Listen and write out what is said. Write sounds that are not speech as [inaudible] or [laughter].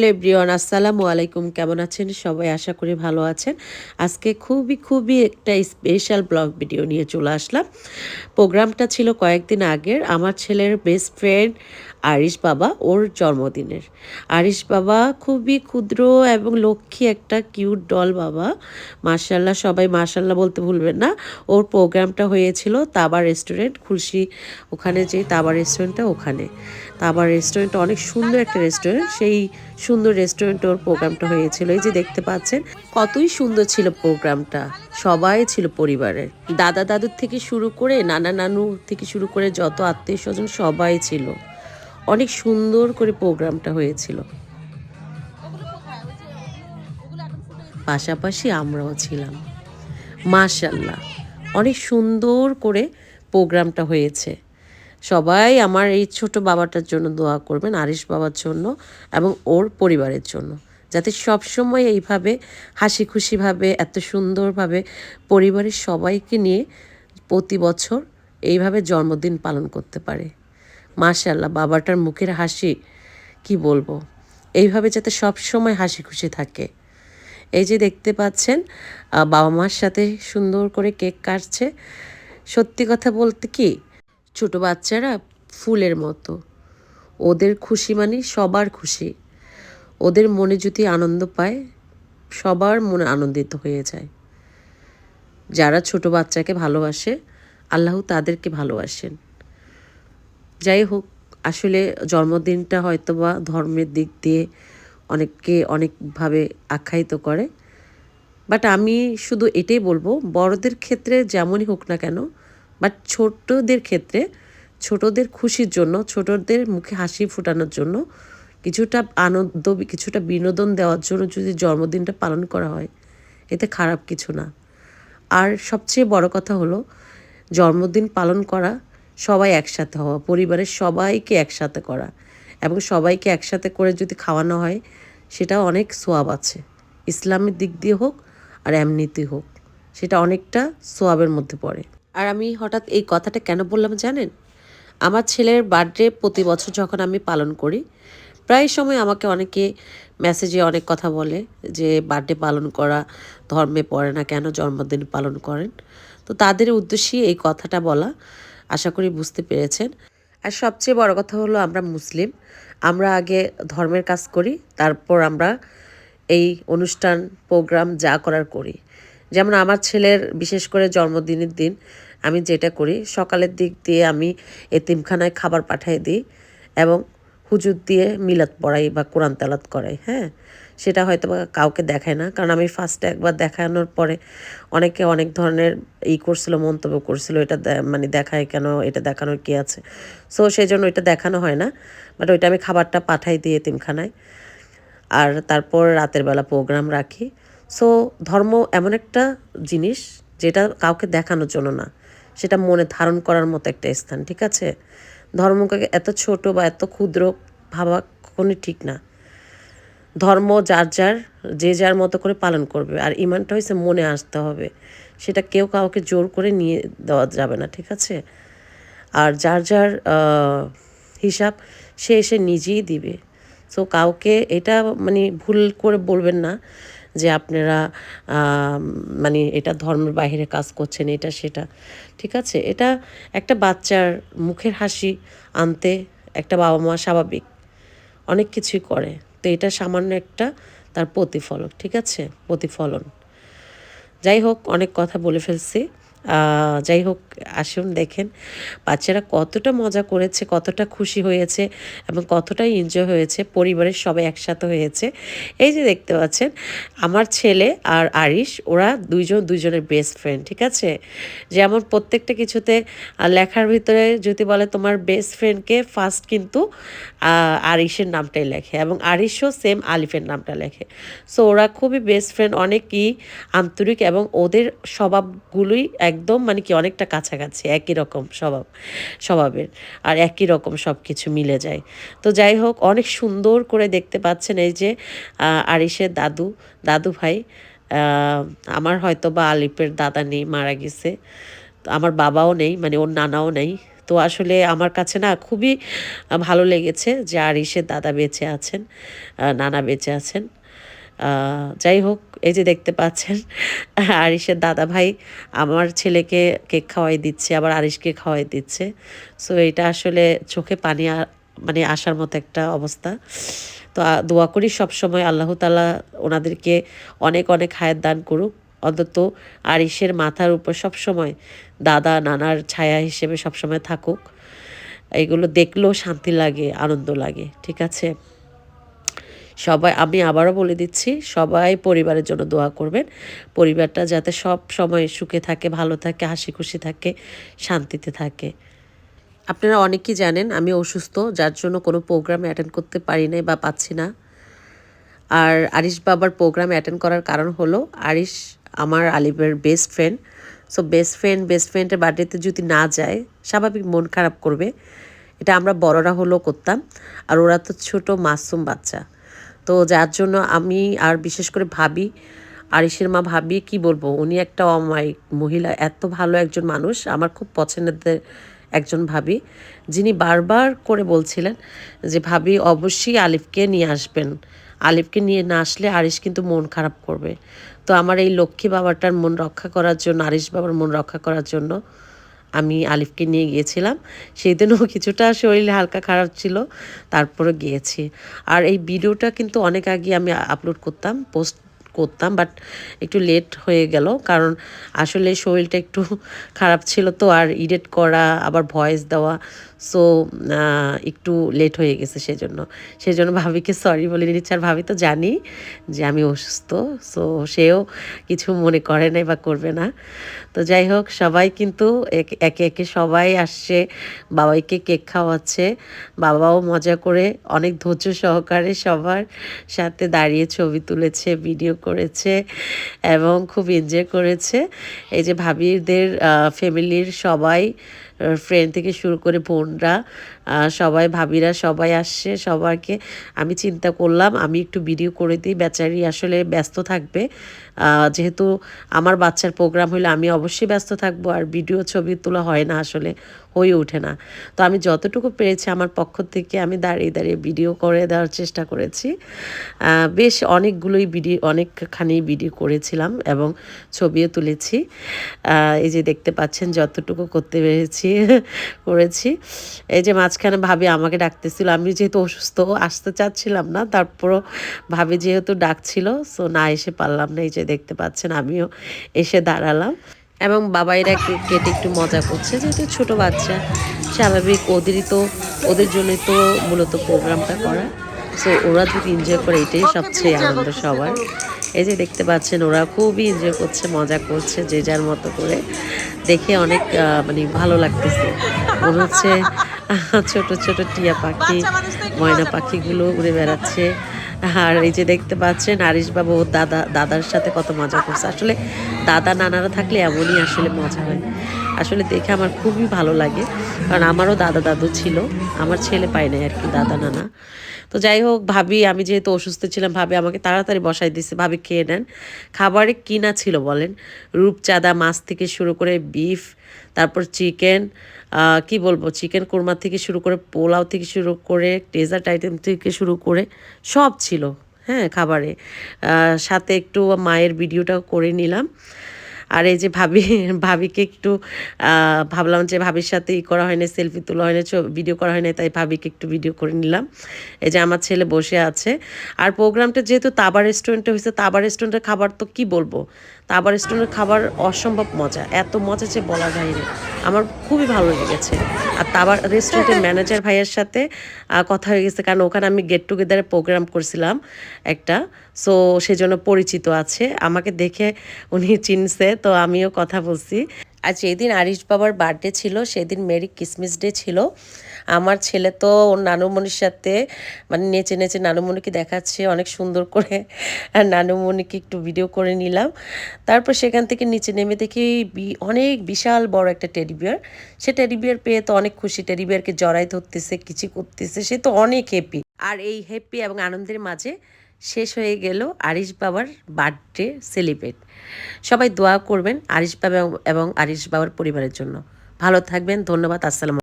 Hello everyone, আসসালামু আলাইকুম। কেমন আছেন? সবাই আশা করি ভালো আছেন। আজকে খুবই খুবই একটা স্পেশাল ব্লগ ভিডিও নিয়ে চলে আসলাম। প্রোগ্রামটা ছিল কয়েকদিন আগের। আমার ছেলের বেস্ট ফ্রেন্ড আরিশ বাবা ওর জন্মদিনের। আরিশ বাবা খুবই ক্ষুদ্র এবং লক্ষ্মী একটা কিউট ডল বাবা। মার্শাল্লাহ সবাই মার্শাল্লাহ বলতে ভুলবেন না। ওর প্রোগ্রামটা হয়েছিল তাবা রেস্টুরেন্ট খুলশি ওখানে যে তাবা রেস্টুরেন্টটা ওখানে। তাবা রেস্টুরেন্টটা অনেক সুন্দর একটা রেস্টুরেন্ট সেই সুন্দর রেস্টুরেন্ট ওর প্রোগ্রামটা হয়েছিল। এই যে দেখতে পাচ্ছেন, কতই সুন্দর ছিল প্রোগ্রামটা। সবাই ছিল পরিবারের। দাদা দাদুর থেকে শুরু করে, নানা নানু থেকে শুরু করে যত আত্মীয় স্বজন সবাই ছিল। অনেক সুন্দর করে প্রোগ্রামটা হয়েছিল। পাশাপাশি আমরাও ছিলাম। মাশাল্লাহ অনেক সুন্দর করে প্রোগ্রামটা হয়েছে। সবাই আমার এই ছোট বাবাটার জন্য দোয়া করবেন, আরিশ বাবার জন্য এবং ওর পরিবারের জন্য। যাতে সবসময় এইভাবে হাসি খুশিভাবে, এত সুন্দরভাবে পরিবারের সবাইকে নিয়ে প্রতি বছর এইভাবে জন্মদিন পালন করতে পারে। মাশাল্লাহ বাবাটার মুখের হাসি, কি বলব? এইভাবে যাতে সব সময় হাসি খুশি থাকে। এই যে দেখতে পাচ্ছেন বাবা মার সাথে সুন্দর করে কেক কাটছে। সত্যি কথা বলতে কি, ছোট বাচ্চারা ফুলের মতো। ওদের খুশি মানে সবার খুশি। ওদের মনে যদি আনন্দ পায়, সবার মনে আনন্দিত হয়ে যায়। যারা ছোট বাচ্চাকে ভালোবাসে, আল্লাহ তাদেরকে ভালোবাসেন। যাই হোক, আসলে জন্মদিনটা হয়তো বা ধর্মের দিক দিয়ে অনেককে অনেকভাবে আখ্যায়িত করে। বাট আমি শুধু এটাই বলব, বড়দের ক্ষেত্রে যেমনই হোক না কেন বাট ছোটদের ক্ষেত্রে, ছোটদের খুশির জন্য, ছোটদের মুখে হাসি ফোটানোর জন্য কিছুটা আনন্দ, কিছুটা বিনোদন দেওয়ার জন্য যদি জন্মদিনটা পালন করা হয়, এতে খারাপ কিছু না। আর সবচেয়ে বড় কথা হলো, জন্মদিন পালন করা সবাই একসাথে হওয়া, পরিবারের সবাইকে একসাথে করা এবং সবাইকে একসাথে করে যদি খাওয়ানো হয় সেটা অনেক সোয়াব আছে। ইসলামের দিক দিয়ে হোক আর এমনিতে হোক, সেটা অনেকটা সোয়াবের মধ্যে পড়ে। আর আমি হঠাৎ এই কথাটা কেন বললাম জানেন? আমার ছেলের বার্থডে প্রতি বছর যখন আমি পালন করি, প্রায় সময় আমাকে অনেকে মেসেজে অনেক কথা বলে যে বার্থডে পালন করা, ধর্মে পড়ে না কেন, জন্মদিন পালন করেন। তো তাদের উদ্দেশ্যে এই কথাটা বলা। আশা করি বুঝতে পেরেছেন। আর সবচেয়ে বড় কথা হলো আমরা মুসলিম। আমরা আগে ধর্মের কাজ করি, তারপর আমরা এই অনুষ্ঠান, প্রোগ্রাম যা করার করি। যেমন আমার ছেলের বিশেষ করে জন্মদিনের দিন আমি যেটা করি, সকালের দিক দিয়ে আমি এতিমখানায় খাবার পাঠিয়ে দিই এবং হুজুর দিয়ে মিলাদ পড়াই বা কোরআন তালাত করাই হ্যাঁ? সেটা হয়তো কাউকে দেখায় না। কারণ আমি ফার্স্টে একবার দেখানোর পরে অনেকে অনেক ধরনের ই করছিল, মন্তব্য করছিল, এটা মানে দেখায় কেন? এটা দেখানোর কি আছে? সো সেই জন্য এটা দেখানো হয় না। বাট ওইটা আমি খাবারটা পাঠাই দিয়ে এতিমখানায় আর তারপর রাতের বেলা প্রোগ্রাম রাখি। সো ধর্ম এমন একটা জিনিস যেটা কাউকে দেখানোর জন্য না। সেটা মনে ধারণ করার মতো একটা স্থান, ঠিক আছে? ধর্মকে এত ছোট বা এত ক্ষুদ্র ভাবা কখনই ঠিক না। ধর্ম যার যার, যে যার মতো করে পালন করবে। আর ইমানটা হয়েছে মনে আসতে হবে। সেটা কেউ কাউকে জোর করে নিয়ে দেওয়া যাবে না, ঠিক আছে? আর যার যার হিসাব সে এসে নিজেই দিবে। সো কাউকে এটা মানে ভুল করে বলবেন না যে আপনারা মানে এটা ধর্মের বাহিরে কাজ করছেন, এটা, সেটা। ঠিক আছে? এটা একটা বাচ্চার মুখের হাসি আনতে একটা বাবা মা স্বাভাবিক। অনেক কিছুই করে। তো এটা সামান্য একটা তার প্রতিফলন ঠিক আছে? প্রতিফলন। যাই হোক, অনেক কথা বলে ফেলছি। যাই হোক, আসুন, দেখেন। বাচ্চারা কতটা মজা করেছে, কতটা খুশি হয়েছে এবং কতটাই এনজয় হয়েছে। পরিবারের সবাই একসাথে হয়েছে। এই যে দেখতে পাচ্ছেন, আমার ছেলে আর আরিশ, ওরা দুইজন, দুইজনের বেস্ট ফ্রেন্ড ঠিক আছে? যেমন প্রত্যেকটা কিছুতে লেখার ভিতরে যদি বলে তোমার বেস্ট ফ্রেন্ডকে ফার্স্ট কিন্তু আরিশের নামটাই লেখে এবং আরিশও সেম আলিফের নামটা লেখে। সো ওরা খুবই বেস্ট ফ্রেন্ড অনেকই আন্তরিক এবং ওদের স্বভাবগুলোই একদম মানে কি অনেকটা কাছাকাছি, একই রকম স্বভাব, স্বভাবের আর একই রকম সব কিছু মিলে যায়। তো যাই হোক, অনেক সুন্দর করে দেখতে পাচ্ছেন এই যে আরিসের দাদু দাদু ভাই আমার হয়তো বা আলিপের দাদা নেই, মারা গেছে। আমার বাবাও নেই মানে ওর নানাও নেই। তো আসলে আমার কাছে না খুবই ভালো লেগেছে যে আরিসের দাদা বেঁচে আছেন নানা বেঁচে আছেন। যাই হোক, এই যে দেখতে পাচ্ছেন [laughs] আরিসের দাদা ভাই আমার ছেলেকে কেক খাওয়াই দিচ্ছে, আবার আরিসকে খাওয়াই দিচ্ছে। সো এটা আসলে চোখে পানি মানে আসার মতো একটা অবস্থা। তো দোয়া করি সবসময় আল্লাহ তালা ওনাদেরকে অনেক অনেক হায়াত দান করুক। অন্তত আরিসের মাথার উপর সবসময় দাদা, নানার ছায়া হিসেবে সবসময় থাকুক। এগুলো দেখলেও শান্তি লাগে, আনন্দ লাগে, ঠিক আছে? সবাই, আমি আবারও বলে দিচ্ছি, সবাই পরিবারের জন্য দোয়া করবেন। পরিবারটা যাতে সব সময় সুখে থাকে, ভালো থাকে হাসি খুশি থাকে, শান্তিতে থাকে। আপনারা অনেকেই জানেন, আমি অসুস্থ, যার জন্য কোনো প্রোগ্রামে অ্যাটেন্ড করতে পারি নাই বা পাচ্ছি না। আর আরিশ বাবার প্রোগ্রাম অ্যাটেন্ড করার কারণ হলো, আরিশ আমার আলিফের best friend so best friend best ফ্রেন্ডের বার্থডেতে যদি না যায়, স্বাভাবিক মন খারাপ করবে। এটা আমরা বড়রা হলেও করতাম। আর ওরা তো ছোট মাসুম বাচ্চা। তো যার জন্য আমি আর বিশেষ করে ভাবি আরিসের মা ভাবি, কি বলব? উনি একটা অমায়িক মহিলা, এত ভালো একজন মানুষ। আমার খুব পছন্দের একজন ভাবি, যিনি বারবার করে বলছিলেন যে, ভাবি, অবশ্যই আলিফকে নিয়ে আসবেন। আলিফকে নিয়ে না আসলে আরিস কিন্তু মন খারাপ করবে। তো আমার এই লক্ষ্মী বাবাটার মন রক্ষা করার জন্য আরিস বাবার মন রক্ষা করার জন্য আমি আলিফকে নিয়ে গিয়েছিলাম। সেই দিনও [laughs] কিছুটা শরীর হালকা খারাপ ছিল, তারপরে গিয়েছি। আর এই ভিডিওটা কিন্তু অনেক আগে আমি আপলোড করতাম পোস্ট করতাম বাট একটু লেট হয়ে গেল, কারণ আসলে শরীরটা একটু [laughs] খারাপ ছিল তো, আর এডিট করা, আবার ভয়েস দেওয়া সো একটু লেট হয়ে গেছে সেজন্য। সেজন্য ভাবিকে সরি বলে নিচ্ছি। আর ভাবি তো জানি যে আমি অসুস্থ সো সেও কিছু মনে করে নাই বা করবে না। তো যাই হোক, সবাই কিন্তু এক- একে সবাই আসছে, বাবাইকে কেক খাওয়াচ্ছে। বাবাও মজা করে অনেক ধৈর্য সহকারে সবার সাথে দাঁড়িয়ে ছবি তুলেছে ভিডিও করেছে এবং খুব এনজয় করেছে। এই যে ভাবিদের ফ্যামিলির সবাই ফ্রেন্ড থেকে শুরু করে বোনরা সবাই ভাবিরা সবাই আসছে সবাইকে আমি চিন্তা করলাম, আমি একটু ভিডিও করে দিই। বেচারি আসলে ব্যস্ত থাকবে। যেহেতু আমার বাচ্চার প্রোগ্রাম হলে আমি অবশ্যই ব্যস্ত থাকব, আর ভিডিও ছবি তোলা হয় না আসলে। হয়ে ওঠে না। তো আমি যতটুকু পেরেছি আমার পক্ষ থেকে আমি দাঁড়িয়ে দাঁড়িয়ে ভিডিও করে দেওয়ার চেষ্টা করেছি। বেশ অনেকগুলোই ভিডিও, অনেকখানি ভিডিও করেছিলাম এবং ছবিও তুলেছি। এই যে দেখতে পাচ্ছেন যতটুকু করতে পেরেছি, [laughs] করেছি। এই যে মাঝখানে ভাবি আমাকে ডাকতেছিল আমি যেহেতু অসুস্থ, আসতে চাচ্ছিলাম না। তারপরও ভাবি যেহেতু ডাকছিল সো না এসে পারলাম না। এই যে দেখতে পাচ্ছেন, আমিও এসে দাঁড়ালাম। এবং বাবাইরা কেটে একটু মজা করছে যেহেতু ছোট বাচ্চা। স্বাভাবিক ওদেরই তো ওদের জন্যই তো মূলত প্রোগ্রামটা করা। সো ওরা যদি এনজয় করে এটাই সবচেয়ে আনন্দ সবার। এই যে দেখতে পাচ্ছেন ওরা খুবই এনজয় করছে মজা করছে যে যার মতো করে। দেখে অনেক মানে ভালো লাগতেছে। মনে হচ্ছে ছোট ছোট টিয়া পাখি ময়না পাখিগুলো উড়ে বেড়াচ্ছে। আর এই যে দেখতে পাচ্ছেন আরিশ বাবু ওর দাদা দাদার সাথে কত মজা করছে। আসলে দাদা নানারা থাকলে এমনই আসলে মজা হয়। আসলে দেখে আমার খুবই ভালো লাগে। কারণ আমারও দাদা দাদু ছিল। আমার ছেলে পায় নাই আর কি, দাদা নানা। তো যাই হোক, ভাবি, আমি যেহেতু অসুস্থ ছিলাম, ভাবি আমাকে তাড়াতাড়ি বসাই দিছে। ভাবি খেয়ে নেন। খাবারে কি না ছিল বলেন। রূপচাঁদা মাছ থেকে শুরু করে বিফ, তারপর চিকেন কি বলব? চিকেন কোরমা থেকে শুরু করে পোলাও থেকে শুরু করে, ডেজার্ট আইটেম থেকে শুরু করে সব ছিল। হ্যাঁ খাবারে। সাথে একটু মায়ের ভিডিওটাও করে নিলাম। আর এই যে ভাবি, ভাবিকে একটু ভাবলাম যে ভাবির সাথে ই করা হয়নি, সেলফি তোলা হয়নি ভিডিও করা হয়নি, তাই ভাবিকে একটু ভিডিও করে নিলাম। এই যে আমার ছেলে বসে আছে। আর প্রোগ্রামটা যেহেতু তাবা রেস্টুরেন্টে হয়েছে তাবা রেস্টুরেন্টের খাবার তো কি বলব? তাবা রেস্টুরেন্টের খাবার অসম্ভব মজা, এত মজা যে বলার বাইরে আমার খুবই ভালো লেগেছে। আর তাবার রেস্টুরেন্টের ম্যানেজার ভাইয়ের সাথে কথা হয়ে গেছে, কারণ ওখানে আমি গেট টুগেদারে প্রোগ্রাম করছিলাম একটা। সো সেজন্য পরিচিত আছে। আমাকে দেখে উনি চিনছে তো আমিও কথা বলছি। আর যেদিন আরিশ বাবার বার্থডে ছিল, সেদিন মেরি কিসমিস ডে ছিল। আমার ছেলে তো ওর নানুমণির সাথে মানে নেচে নেচে নানুমণিকে দেখাচ্ছে, অনেক সুন্দর করে। আর নানুমণিকে একটু ভিডিও করে নিলাম। তারপর সেখান থেকে নিচে নেমে দেখি অনেক বিশাল বড় একটা টেডি বিয়ার সে টেডি বিয়ার পেয়ে তো অনেক খুশি। টেডি বিয়ারকে জড়াই ধরতেছে কিছু করতেছে, সে তো অনেক হ্যাপি আর এই হ্যাপি এবং আনন্দের মাঝে শেষ হয়ে গেল আরিশ বাবার বার্থডে সেলিব্রেট। সবাই দোয়া করবেন আরিশ বাবা এবং- আরিশ বাবার পরিবারের জন্য। ভালো থাকবেন, ধন্যবাদ, আসসালাম